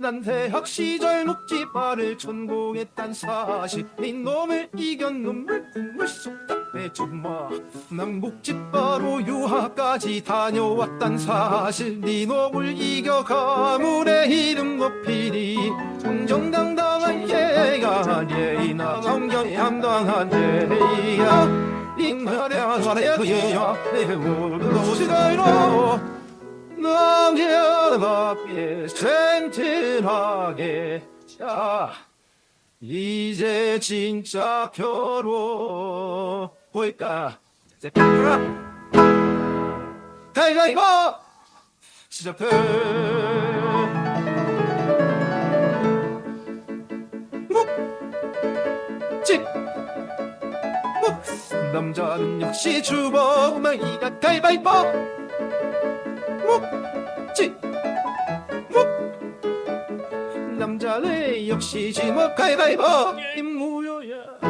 난 대학 시절 묵지바를 전공했단 사실. 네 놈을 이견 눈물 국물 쏙다 빼주마. 난 묵지바로 유학까지 다녀왔단 사실. 네 놈을 이겨 가문의 이름 높이니 정정당당한 예가 예이나 정경함당한 예야. 인하랴 사례 그 예야. 내 무엇이다이로 남겨밖에 생생하게. 자 이제 진짜 결혼 볼까? 이제 가라. 가위가위보! 시작해. 묵직! 묵! 남자는 역시 주먹망이가 가위바위보! 묵 남자는 역시 지목 가위바위보. 임무여야